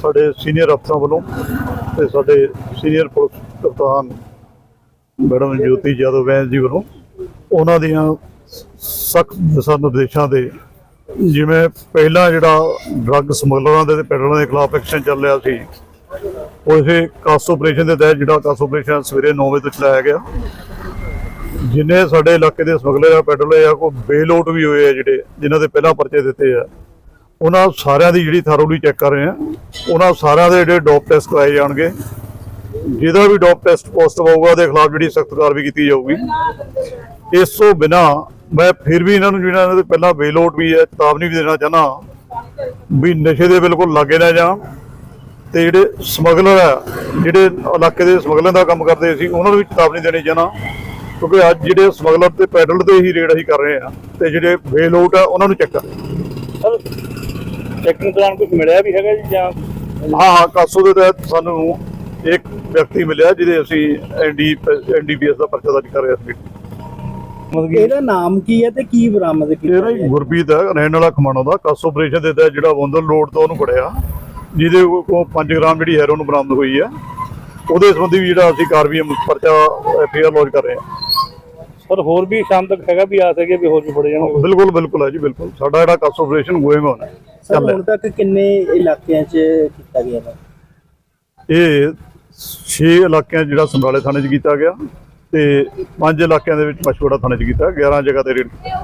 ਸਾਡੇ ਸੀਨੀਅਰ ਅਫਸਰਾਂ ਵੱਲੋਂ ਤੇ ਸਾਡੇ ਸੀਨੀਅਰ ਪੁਲਿਸ ਕਪਤਾਨ ਮੈਡਮ ਜੋਤੀ ਜਾਦਵ ਵੈਨ ਜੀ ਵੱਲੋਂ ਉਹਨਾਂ ਦੀਆਂ ਸਖਤ ਦਿਸ਼ਾ ਨਿਰਦੇਸ਼ਾਂ ਦੇ ਜਿਵੇਂ ਪਹਿਲਾਂ ਜਿਹੜਾ ਡਰੱਗ ਸਮਗਲਰਾਂ ਦੇ ਤੇ ਪੈਡਲਰਾਂ ਦੇ ਖਿਲਾਫ ਐਕਸ਼ਨ ਚੱਲ ਰਿਹਾ ਸੀ ਉਸੇ ਕਾਸ ਆਪਰੇਸ਼ਨ ਦੇ ਤਹਿਤ ਜਿਹੜਾ ਕਾਸ ਆਪਰੇਸ਼ਨ ਸਵੇਰੇ 9 ਵਜੇ ਤੋਂ ਚਲਾਇਆ ਗਿਆ। ਜਿਨੇ ਸਾਡੇ ਇਲਾਕੇ ਦੇ ਸਮਗਲਰ ਆ ਪੈਡਲਰ ਆ ਕੋਈ ਬੇਲੋਟ ਵੀ ਹੋਏ ਆ ਜਿਹੜੇ, ਜਿਨ੍ਹਾਂ ਦੇ ਪਹਿਲਾਂ ਪਰਚੇ ਦਿੱਤੇ ਆ, ਉਹਨਾਂ ਸਾਰਿਆਂ ਦੀ ਜਿਹੜੀ ਥਾਰੋਲੀ ਚੈੱਕ ਕਰ ਰਹੇ ਆ। ਉਹਨਾਂ ਸਾਰਿਆਂ ਦੇ ਜਿਹੜੇ ਡੋਪ ਟੈਸਟ ਕਰਾਏ ਜਾਣਗੇ। ਜਿਹਦਾ ਵੀ ਡੋਪ ਟੈਸਟ ਪੋਜ਼ਿਟਿਵ ਆਊਗਾ ਉਹਦੇ ਖਿਲਾਫ ਜਿਹੜੀ ਸਖਤ ਕਾਰਵਾਈ ਕੀਤੀ ਜਾਊਗੀ। ਇਸ ਤੋਂ ਬਿਨਾ ਮੈਂ ਫਿਰ ਵੀ ਇਹਨਾਂ ਨੂੰ ਜਿਹੜਾ ਇਹਨਾਂ ਦੇ ਪਹਿਲਾਂ ਬੇਲੋਟ ਵੀ ਹੈ, ਚੇਤਾਵਨੀ ਵੀ ਦੇਣਾ ਚਾਹਨਾ ਵੀ ਨਸ਼ੇ ਦੇ ਬਿਲਕੁਲ ਲਾਗੇ ਨਾ ਜਾਣ। ਤੇ ਜਿਹੜੇ ਸਮਗਲਰ ਆ, ਜਿਹੜੇ ਇਲਾਕੇ ਦੇ ਸਮਗਲਰ ਦਾ ਕੰਮ ਕਰਦੇ ਸੀ, ਉਹਨਾਂ ਨੂੰ ਵੀ ਚੇਤਾਵਨੀ ਦੇਣੀ ਚਾਹਨਾ ਕਿਉਂਕਿ ਅੱਜ ਜਿਹੜੇ ਸਮਗਲਰ ਤੇ ਪੈਡਲ ਤੇ ਹੀ ਰੇਡ ਅਸੀਂ ਕਰ ਰਹੇ ਆ ਤੇ ਜਿਹੜੇ ਬੇਲੋਟ ਆ, ਉਹਨਾਂ ਨੂੰ ਚੈੱਕ ਕਰ। ਚੈਕਿੰਗ ਦੌਰਾਨ ਕੁਝ ਮਿਲਿਆ ਵੀ ਹੈਗਾ ਜੀ ਜਾਂ ਹਾਂ ਹਾਂ ਕਾਸੋ ਦੇ ਤਹਿਤ ਸਾਨੂੰ ਇੱਕ ਵਿਅਕਤੀ ਮਿਲਿਆ ਜਿਹਦੇ ਅਸੀਂ ਐਨਡੀ ਐਨਡੀਪੀਐਸ ਦਾ ਪਰਚਾ ਦਰਜ ਕਰ ਰਹੇ ਸੀ ਇਹਦਾ ਨਾਮ ਕੀ ਹੈ ਤੇ ਕੀ ਬਰਾਮਦ ਕੀਤਾ ਨਾ ਜੀ ਗੁਰਪ੍ਰੀਤ ਹੈ ਰਹਿਣ ਵਾਲਾ ਖਮਾਣੋ ਦਾ। ਕਾਸ ਆਪਰੇਸ਼ਨ ਦੇ ਤਹਿਤ ਜਿਹੜਾ ਵੰਦਰ ਰੋਡ ਤੋਂ ਉਹਨੂੰ ਫੜਿਆ ਜਿਹਦੇ ਕੋਲ 5 ਗ੍ਰਾਮ ਜਿਹੜੀ ਹੈਰੋਨ ਬਰਾਮਦ ਹੋਈ ਹੈ। ਉਹਦੇ ਸੰਬੰਧੀ ਵੀ ਜਿਹੜਾ ਅਸੀਂ ਕਾਰਵਾਈ ਪਰਚਾ ਐਫਆਈਆਰ ਲੌਂਚ ਕਰ ਰਹੇ ਹਾਂ। ਸਰ ਹੋਰ ਵੀ ਸ਼ਾਮ ਤੱਕ ਹੈਗਾ ਵੀ ਆ ਸਕੇ ਵੀ ਹੋਰ ਵੀ ਫੜੇ ਜਾਣ ਬਿਲਕੁਲ ਬਿਲਕੁਲ ਹੈ ਜੀ ਬਿਲਕੁਲ। ਸਾਡਾ ਜਿਹੜਾ ਕਾਸ ਆਪਰੇਸ਼ਨ ਗੋਇੰਗ ਹੋਣਾ ਸਰ ਹੁਣ ਤੱਕ ਕਿੰਨੇ ਇਲਾਕਿਆਂ 'ਚ ਕੀਤਾ ਗਿਆ ਵਾ? ਇਹ 6 ਇਲਾਕਿਆਂ ਜਿਹੜਾ ਸਮਰਾਲੇ ਥਾਣੇ 'ਚ ਕੀਤਾ ਗਿਆ ਤੇ 5 ਇਲਾਕਿਆਂ ਦੇ ਵਿੱਚ ਪਛਵਾੜਾ ਥਾਣੇ 'ਚ ਕੀਤਾ 11 ਜਗ੍ਹਾ ਤੇ ਰੇਡ